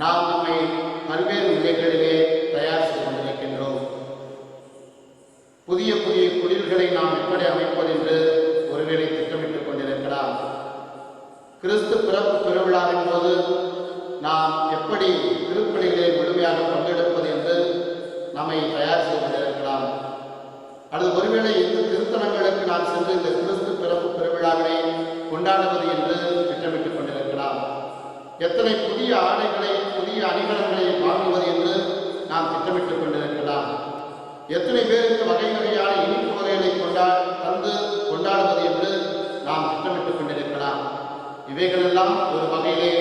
நாம் நம்மை பல்வேறு நிலைகளிலே தயார் செய்து கொண்டிருக்கின்றோம். புதிய புதிய குடில்களை நாம் எப்படி அமைப்பது என்று ஒருவேளை திட்டமிட்டுக் கொண்டிருக்கலாம். கிறிஸ்து பிறப்பு பெருவிழாவின் போது நாம் எப்படி திருப்பணிகளை முழுமையாக பங்கெடுப்பது என்று நம்மை தயார் செய்து கொண்டிருக்கலாம். அல்லது ஒருவேளை எந்த திருத்தலங்களுக்கு நான் சென்று இந்த கிறிஸ்து பிறப்பு பெருவிழாவினை கொண்டாடுவது என்று திட்டமிட்டுக் கொண்டிருக்கலாம். எத்தனை புதிய ஆடைகளை புதிய அணிகலன்களை வாங்குவது என்று நாம் திட்டமிட்டுக் கொண்டிருக்கலாம். எத்தனை பேருக்கு வகை வகையான இனிப்பு வகைகளை கொண்டா தந்து கொண்டாடுவது என்று நாம் திட்டமிட்டுக் கொண்டிருக்கலாம். இவைகளெல்லாம் ஒரு வகையிலே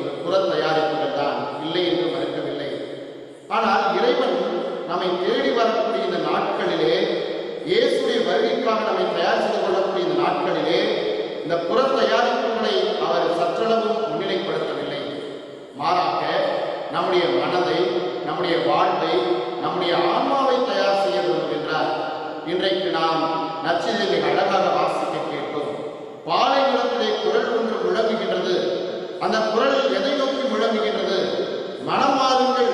ஒரு புற தயாரிப்புகள் தான். இல்லை என்று மறுக்கவில்லை. ஆனால் இறைவன் நம்மை தேடி வரக்கூடிய இந்த நாட்களிலே இயேசுடைய வருகைக்காக நம்மை தயார் செய்து கொள்ளக்கூடிய இந்த நாட்களிலே இந்த புற தயாரிப்புகளை அவர் சற்றளவும் முன்னிலைப்படுத்தவில்லை. நம்முடைய மனதை நம்முடைய வாழ்வை நம்முடைய ஆன்மாவை தயார் செய்ய விரும்புகின்றார் இன்றைக்கு நாம் நச்சிதை அழகாக வாசிக்க கேட்டோம் பாலை நிலத்திலே குரல் ஒன்று முழங்குகின்றது. அந்த குரல் எதை நோக்கி முழங்குகின்றது? மனம் மாறுங்கள்.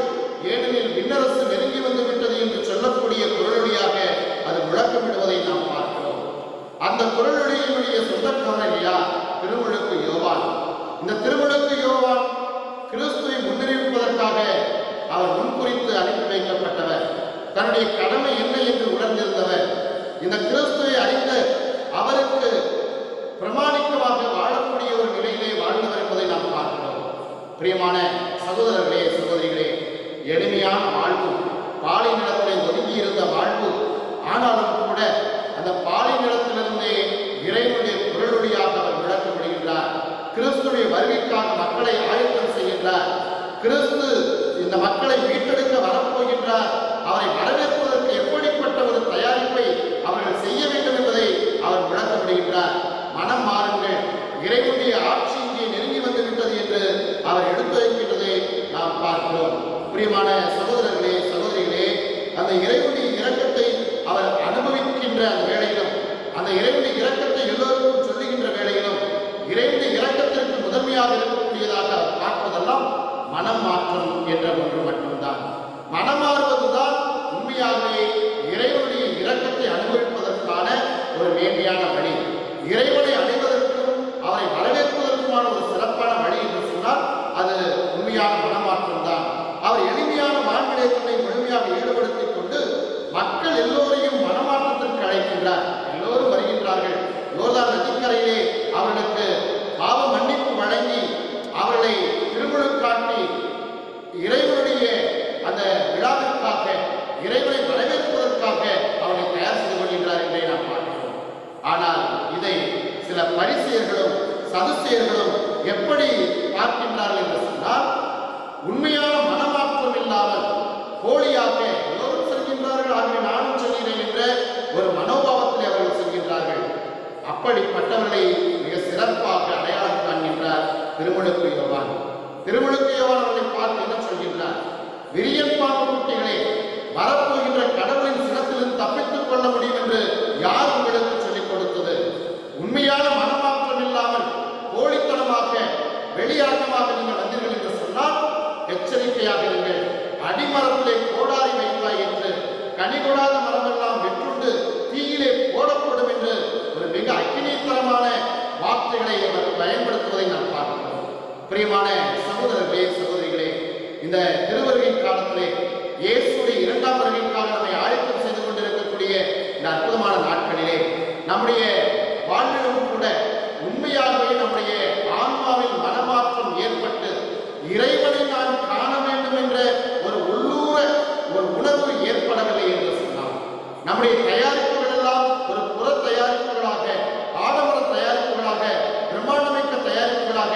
ஏனெனில் விண்ணரசு நெருங்கி வந்து விட்டது என்று சொல்லக்கூடிய குரலொலியாக அது முழக்கமிடுவதை நாம் பார்க்கிறோம். அந்த குரலொலியினுடைய சொந்தக்காரன் யார்? திருமுழுக்கு யோவான். இந்த திருமுழுக்கு யோவான் கிறிஸ்துவை முன்னறிவிப்பதற்காக அவர் முன்குறித்து அனுப்பி வைக்கப்பட்டவர் தன்னுடைய கடமை என்ன என்று உணர்ந்திருந்தவர். இந்த கிறிஸ்துவை அறிந்த அவருக்கு பிரமாணிக்கமாக வாழக்கூடிய ஒரு நிலையிலே வாழ்ந்தவர் என்பதை நாம் பார்க்கிறோம் பிரியமான சகோதரர்களே சகோதரிகளே எளிமையான வாழ்வு பாலை நிலத்திலே ஒதுங்கி இருந்த வாழ்வு ஆனாலும் கூட அந்த பாலை நிலத்திலிருந்தே இறைவனுடைய குரலொலியாக அவர் விளக்கப்படுகின்றார் கிறிஸ்துடைய வருகைக்காக மக்களை ஆயத்தம் செய்கின்றார் கிறிஸ்து இந்த மக்களை மீட்டெடுக்க வரப்போகின்றார் அவரை வரவேற்பதற்கு எப்படிப்பட்ட ஒரு தயாரிப்பை அவர்கள் செய்ய வேண்டும் என்பதை அவர் விளக்கப்படுகின்றார் மனம் மாறுங்கள் இறைவனுடைய ஆட்சி இங்கே நெருங்கி வந்து விட்டது என்று அவர் எடுத்துரைக்கின்றதை நாம் பார்க்கிறோம் பிரியமான சகோதரர்களே சகோதரிகளே அந்த இறைவனுடைய இரக்கத்தை அவர் அனுபவிக்கின்ற அந்த வேளையிலும் அந்த இறைவனுடைய இரக்கத்தை எல்லோருக்கும் சொல்லுகின்ற வேளையிலும் இறைவனுடைய இரக்கத்திற்கு முதன்மையாக இருக்கக்கூடியதாக அவர் பார்ப்பதெல்லாம் மனம் மாற்றம் என்ற ஒன்று மட்டும்தான் மனம் மாறுவதுதான் உண்மையாகவே இறைவனுடைய இரக்கத்தை அனுபவிப்பதற்கான ஒரு மேன்மையான வழி இறைவனை அடைவதற்கும் அவரை வரவேற்பதற்குமான ஒரு சிறப்பான வழி என்று சொன்னால் அது உண்மையான மனமாற்றம் தான் அவர் எளிமையான மான்விடயத்தினை முழுமையாக ஈடுபடுத்திக் கொண்டு மக்கள் எல்லோரையும் மனமாற்றத்திற்கு அழைக்கின்றார் எல்லோரும் வருகின்றார்கள் யோர்தான் நதிக்கரையிலே அவர்களுக்கு பாவ மன்னிப்பு வழங்கி அவர்களை திருமுழுக்காட்டி இறைவனுடைய அந்த விழாவிற்காக இறைவனை வரவேற்பதற்காக அவனை தயார் செய்து கொள்கின்றார் என்பதை நாம் பார்க்கிறோம் ஆனால் இதை சில பரிசெயர்களும் சதுசெயர்களும் எப்படி பார்க்கின்றார்கள் என்று சொன்னால் உண்மையான மனமாற்றம் இல்லாமல் போலியாக எல்லோரும் செல்கின்றார்கள். ஆகவே நானும் செல்கிறேன் என்ற ஒரு மனோபாவத்தில் அவர்கள் செல்கின்றார்கள். அப்படிப்பட்டவர்களை மிக சிறப்பாக அடையாளம் காண்கின்றார் திருமுழுக்கு யோவான். திருமுழுக்கு யோவான் அவர்களை பார்த்து என்ன சொல்கின்றார்? விரியன் பாம்பு குட்டிகளே வரப்போகின்ற கடவுளின் சிரத்திலிருந்து தப்பித்துக் கொள்ள முடியும் என்று யார் பிரியமான சகோதரர்களே சகோதரிகளே இந்த திருவருகை காலத்திலே இயேசுடைய இரண்டாம் வருகைக்காக நம்மை ஆயத்தம் செய்து கொண்டிருக்கக்கூடிய இந்த அற்புதமான நாட்களிலே நம்முடைய வாழ்விலும் கூட உண்மையாகவே நம்முடைய ஆன்மாவில் மனமாற்றம் ஏற்பட்டு இறைவனை நான் காண வேண்டும் என்ற ஒரு உள்ளூர ஒரு உணர்வு ஏற்படவில்லை என்று சொன்னார் நம்முடைய தயார் எல்லாம் ஒரு புற தயாரிப்புகளாக ஆடம்பர தயாரிப்புகளாக பிரம்மாண்டமிக்க தயாரிப்புகளாக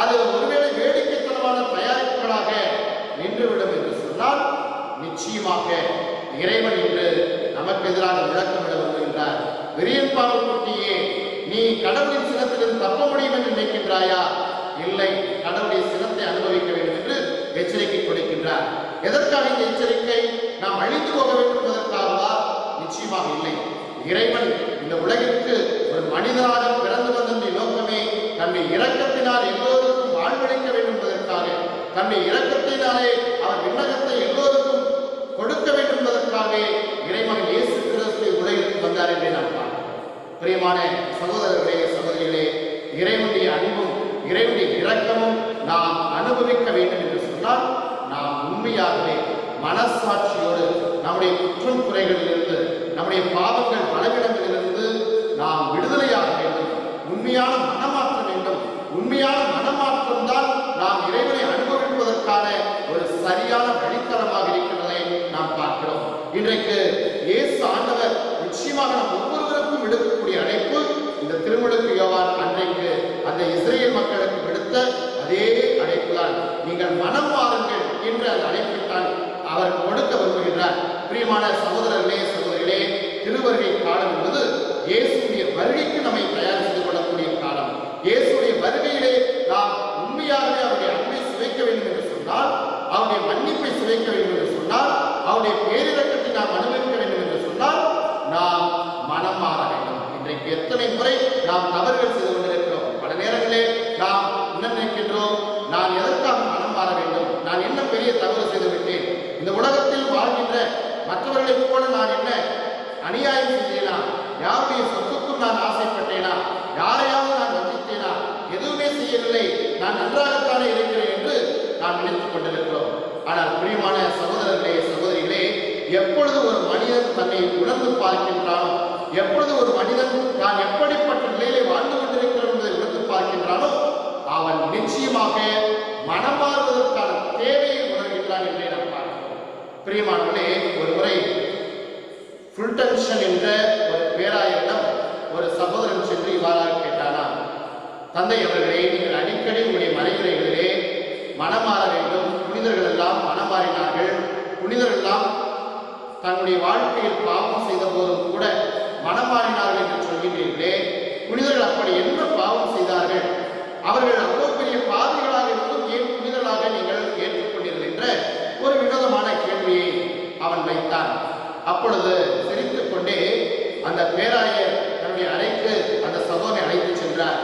அது ஒருவேளை வேடிக்கைத்தனமான தயாரிப்புகளாக நின்றுவிடும் என்று சொன்னால் நிச்சயமாக இறைவன் என்று நமக்கு எதிராக விளக்கமிட வருகின்றார். விரியன்பாவை கூட்டியே நீ கடவுளின் சினத்திலிருந்து தப்ப முடியும் என்று நினைக்கின்றாயா? இல்லை கடவுளுடைய சினத்தை அனுபவிக்க வேண்டும் என்று எச்சரிக்கை கொடுக்கின்றார். எதற்காக இந்த எச்சரிக்கை? நாம் அழிந்து போக வேண்டும் என்பதற்காகவா? நிச்சயமாக இல்லை. இறைவன் இந்த உலகிற்கு ஒரு மனிதனாக பிறந்து வந்த நோக்கமே தன்னை இரக்கத்தினால் எல்லோருக்கும் வாழ்வளிக்க வேண்டும் என்பதற்காக தன்னை இரக்கத்தினாலே அவர் விண்ணகத்தை எல்லோருக்கும் கொடுக்க வேண்டும் என்பதற்காகவே இறைவன் இயேசு கிறிஸ்து உலகிற்கு வந்தார் என்று நாம் பார்க்கிறோம். பிரியமான சகோதரர்களே சகோதரிகளே இறைவனுடைய அன்பும் இறைவனுடைய இரக்கமும் நாம் அனுபவிக்க வேண்டும் என்று சொன்னால் நாம் உண்மையாகவே மனசாட்சியோடு நம்முடைய குற்றம் குறைகளிலிருந்து நம்முடைய பாவங்கள் பலவிடங்களிலிருந்து நாம் விடுதலையாக வேண்டும் உண்மையான மனமாற்றம் வேண்டும் உண்மையான மனமாற்றம் தான் நாம் இறைவனை அனுபவிப்பதற்கான ஒரு சரியான வழித்தளமாக இருக்கின்றதை நாம் பார்க்கிறோம் இன்றைக்கு இயேசு ஆண்டவர் நிச்சயமாக நம் ஒவ்வொருவருக்கும் விடுக்கக்கூடிய அழைப்பு இந்த திருமுழுக்கு யோவான் அன்றைக்கு அந்த இஸ்ரேல் மக்களுக்கு அதே அழைப்புதான். நீங்கள் மனம் மாறுங்கள் என்ற அந்த அழைப்பை அவர் கொடுக்க விரும்புகின்றார். பிரியமான சகோதரர்களே சகோதரிகளே திருவருகை காலம் என்பது இயேசுடைய வருகைக்கு நம்மை தயார் செய்து கொள்ளக்கூடிய காலம். இயேசுடைய வருகையிலே நாம் உண்மையாகவே அவருடைய அன்பை சுவைக்க வேண்டும் என்று சொன்னால் அவருடைய மன்னிப்பை சுவைக்க வேண்டும் என்று சொன்னால் அவருடைய பேரிரக்கத்தை நாம் அனுபவிக்க வேண்டும் என்று சொன்னால் நாம் மனம் மாற வேண்டும். இன்றைக்கு எத்தனை முறை நாம் தவறுகள் செய்து போன்ற வாழ்கின்ற மற்றவர்களைப் போல நான் என்ன அநியாயம் செய்தேனா? யாருடைய சொத்துக்கும் நான் ஆசைப்பட்டேனா? யாரையாவது நான் வஞ்சித்தேனா? எதுவுமே செய்யவில்லை. நான் நன்றாகத்தானே இருக்கிறேன் என்று நாம் நினைத்துக் கொண்டிருக்கிறோம். ஆனால் பிரியமான சகோதரர்களே சகோதரிகளே எப்பொழுது ஒரு மனிதன் தன்னை உணர்ந்து பார்க்கின்றானோ எப்பொழுது ஒரு மனிதன் தான் எப்படிப்பட்ட நிலையிலே வாழ்ந்து கொண்டிருக்கிறோம் என்பதை உணர்ந்து பார்க்கின்றானோ அவன் நிச்சயமாக மனம் மாறுவதற்கான தேவையை உணர்கின்றான் என்றே நாம் பிரியமானவர்களே ஒரு முறை ஃபுல்டன்ஷன் என்ற ஒரு பேராயரிடம் ஒரு சகோதரன் சென்று இவ்வாறாக கேட்டானாம் தந்தை அவர்களே நீங்கள் அடிக்கடி உங்களுடைய மறைவுரைகளிலே மனமாற வேண்டும். புனிதர்கள் எல்லாம் மனமாறினார்கள். புனிதர்கள் எல்லாம் தன்னுடைய வாழ் பாவம் செய்த போதும் கூட மனமாறினார்கள் என்று சொல்கின்றீர்களே புனிதர்கள் அப்படி என்ன பாவம் செய்தார்கள் அவர்கள் அவ்வளவு பெரிய பாவிகளாக இருந்தும் ஏன் புனிதர்களாக நீங்கள் ஏற்றுக்கொண்டீர்கள் என்ற ஒரு வினோதமான கேள்வியை அவன் வைத்தான் அப்பொழுது சிரித்துக் கொண்டே அந்த பேராயர் தன்னுடைய அறைக்கு அந்த சகோதரை அழைத்து சென்றார்.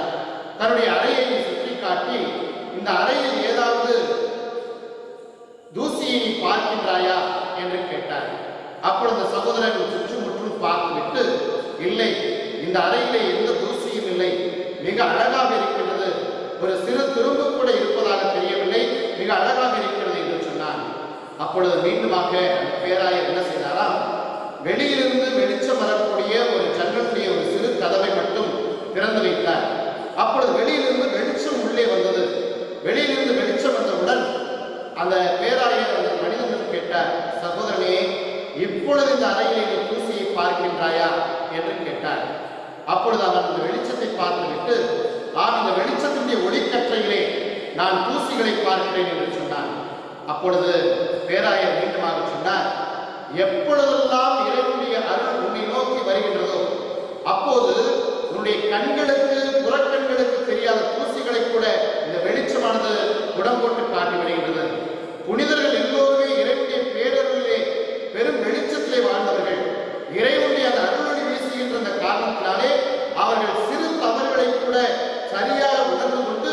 தன்னுடைய அறையை சுற்றி காட்டி இந்த அறையில் ஏதாவது தூசியை நீ பார்க்கின்றாயா? என்று கேட்டார். அப்பொழுது அந்த சகோதரன் சுற்றுமுற்றும் பார்த்துவிட்டு இல்லை இந்த அறையிலே எந்த தூசியும் இல்லை. மிக அழகாக இருக்கின்றது. ஒரு சிறு துரும்பு கூட இருப்பதாக தெரியவில்லை. மிக அழகாக இருக்கிறது என்று சொன்னான் அப்பொழுது மீண்டுமாக பேராயர் என்ன செய்தாராம் வெளியிலிருந்து வெளிச்சம் வரக்கூடிய ஒரு ஜன்னலுடைய ஒரு சிறு கதவை மட்டும் திறந்து வைத்தார். அப்பொழுது வெளியிலிருந்து வெளிச்சம் உள்ளே வந்தது. வெளியிலிருந்து வெளிச்சம் வந்தவுடன் அந்த பேராயர் அந்த மனிதனிடம் கேட்டார் சகோதரனே இப்பொழுது இந்த அறையில் நீ தூசியை பார்க்கின்றாயா? என்று கேட்டார். அப்பொழுது அவன் அந்த வெளிச்சத்தை பார்த்துவிட்டு நான் இந்த வெளிச்சத்தினுடைய ஒளிக்கற்றையிலே நான் தூசிகளை பார்க்கிறேன் என்று சொன்னான் அப்பொழுது பேராயர் மீண்டுமாக சொன்னார் எப்பொழுது அப்போது உன்னுடைய கண்களுக்கு புறக்கண்களுக்கு தெரியாத தூசிகளை கூட இந்த வெளிச்சமானது குடம் போட்டு காட்டி வருகின்றது புனிதர்கள் எல்லோருமே இறைவனுடைய பேரருளிலே பெரும் வெளிச்சத்திலே வாழ்ந்தவர்கள். இறைவனுடைய அந்த அருளொளி வீசுகின்ற அந்த காரணத்தினாலே அவர்கள் சிறு தவறுகளை கூட சரியாக உணர்ந்து கொண்டு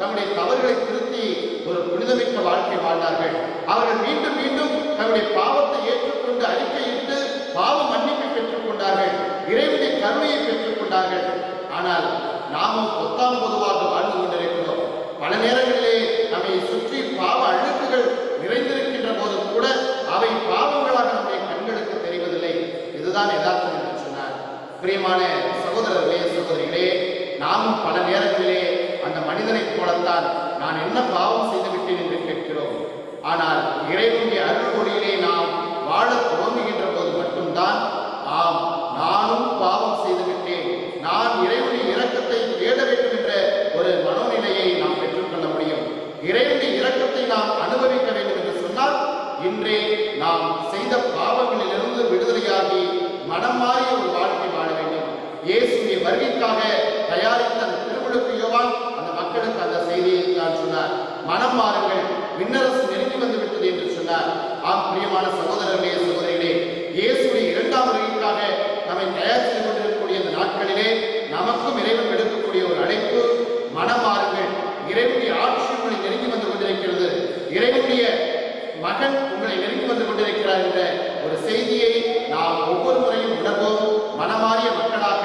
தம்முடைய தவறுகளை திருத்தி ஒரு புனிதமிக்க வாழ்க்கை வாழ்ந்தார்கள். அவர்கள் மீண்டும் மீண்டும் தன்னுடைய பாவத்தை ஏற்றுக்கொண்டு அறிக்கையிட்டு பாவ மன்னிப்பை பெற்றுக் கொண்டார்கள் இறைவனுடைய கருணையை பெற்றுக் கொண்டார்கள் ஆனால் நாமும் பொத்தாம் பொதுவாக வாழ்ந்து கொண்டிருக்கிறோம் பல நேரங்களிலே நம்மை சுற்றி பாவ அழுக்குகள் நிறைந்திருக்கின்ற போது கூட அவை பாவங்களாக நம்முடைய கண்களுக்கு தெரிவதில்லை இதுதான் யதார்த்தம் என்று சொன்னார் பிரியமான சகோதரர்களே சகோதரிகளே நாமும் பல நேரங்களிலே அந்த மனிதனைப் போலத்தான் நான் என்ன பாவம் செய்து விட்டேன் என்று கேட்கிறோம். ஆனால் இறைவனுடைய அருள்மொழியிலே நாம் வாழ துவங்குகின்ற போது மட்டும்தான் ஆம் நானும் பாவம் செய்து விட்டேன் நான் இறைவனுடைய இரக்கத்தை தேட வேண்டும் என்ற ஒரு மனோநிலையை நாம் பெற்றுக்கொள்ள முடியும் இறைவனுடைய இரக்கத்தை நாம் அனுபவிக்க வேண்டும் என்று சொன்னால் இன்றே நாம் செய்த பாவங்களிலிருந்து விடுதலையாகி மனம் மாறிய ஒரு வாழ்க்கை வாழ வேண்டும் இயேசுடைய வருகைக்காக தயாரித்த அந்த திருவிழுக்கு யோவான் அந்த மக்களுக்கு அந்த செய்தியை தான் சொன்னார். மனம் மாறுங்கள் விண்ணரசு நெருங்கி வந்து விட்டது என்று சொன்னார். ஆம் பிரியமான சகோதரர்களே சகோதரிகளே இயேசுடைய இரண்டாம் வருகைக்காக நம்மை தயார் செய்து கொண்டிருக்கக்கூடிய இந்த நாட்களிலே நமக்கும் இறைவன் எடுக்கக்கூடிய ஒரு அழைப்பு மனம் மாறுங்கள் இறைவனுடைய ஆட்சி நெருங்கி வந்து கொண்டிருக்கிறது. இறைவனுடைய மகன் உங்களை நெருங்கி வந்து கொண்டிருக்கிறார் என்ற ஒரு செய்தியை நாம் ஒவ்வொரு முறையும் உணர்வோம். மனமாறிய மக்களாக